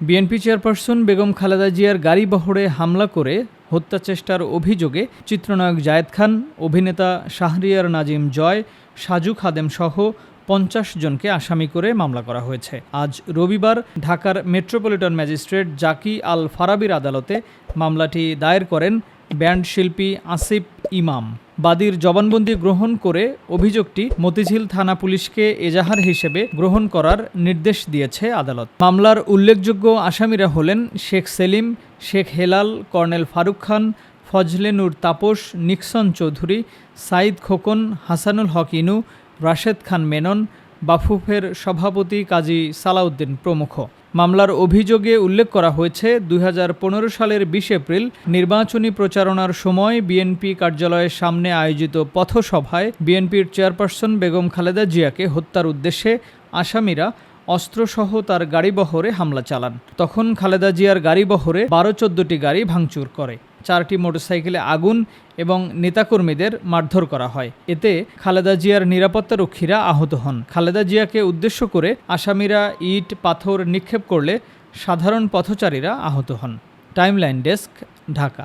BNP chairperson Begum Khaleda জিয়ার গাড়ি বহরে হামলা করে হত্যা চেষ্টার অভিযোগে চিত্রনায়ক জায়েদ খান, অভিনেতা শাহরিয়ার নাজিম জয়, সাজু খাদেম সহ পঞ্চাশ জনকে আসামি করে মামলা করা হয়েছে। আজ রবিবার ঢাকার মেট্রোপলিটন ম্যাজিস্ট্রেট জাকি আল ফারাবির আদালতে মামলাটি দায়ের করেন ব্যান্ড শিল্পী আসিফ ইমাম। বাদীর জবানবন্দি গ্রহণ করে অভিযোগটি মতিঝিল থানা পুলিশকে এজাহার হিসেবে গ্রহণ করার নির্দেশ দিয়েছে আদালত। মামলার উল্লেখযোগ্য আসামিরা হলেন শেখ সেলিম, শেখ হেলাল, কর্নেল ফারুক খান, ফজলে নূর তাপস, নিক্সন চৌধুরী সাইদ খোকন, হাসানুল হক ইনু, রাশেদ খান মেনন, বাফুফের সভাপতি কাজী সালাউদ্দিন প্রমুখ। মামলার অভিযোগে উল্লেখ করা হয়েছে, দুই হাজার পনেরো সালের বিশ এপ্রিল নির্বাচনী প্রচারণার সময় বিএনপি কার্যালয়ের সামনে আয়োজিত পথসভায় বিএনপির চেয়ারপারসন বেগম খালেদা জিয়াকে হত্যার উদ্দেশ্যে আসামিরা অস্ত্রসহ তার গাড়িবহরে হামলা চালান। তখন খালেদা জিয়ার গাড়িবহরে বারো চোদ্দটি গাড়ি ভাঙচুর করে। চারটি মোটরসাইকেলে আগুন এবং নেতাকর্মীদের মারধর করা হয়। এতে খালেদা জিয়ার নিরাপত্তা রক্ষীরা আহত হন। খালেদা জিয়াকে উদ্দেশ্য করে আসামিরা ইট, পাথর নিক্ষেপ করলে সাধারণ পথচারীরা আহত হন। Timeline desk, Dhaka.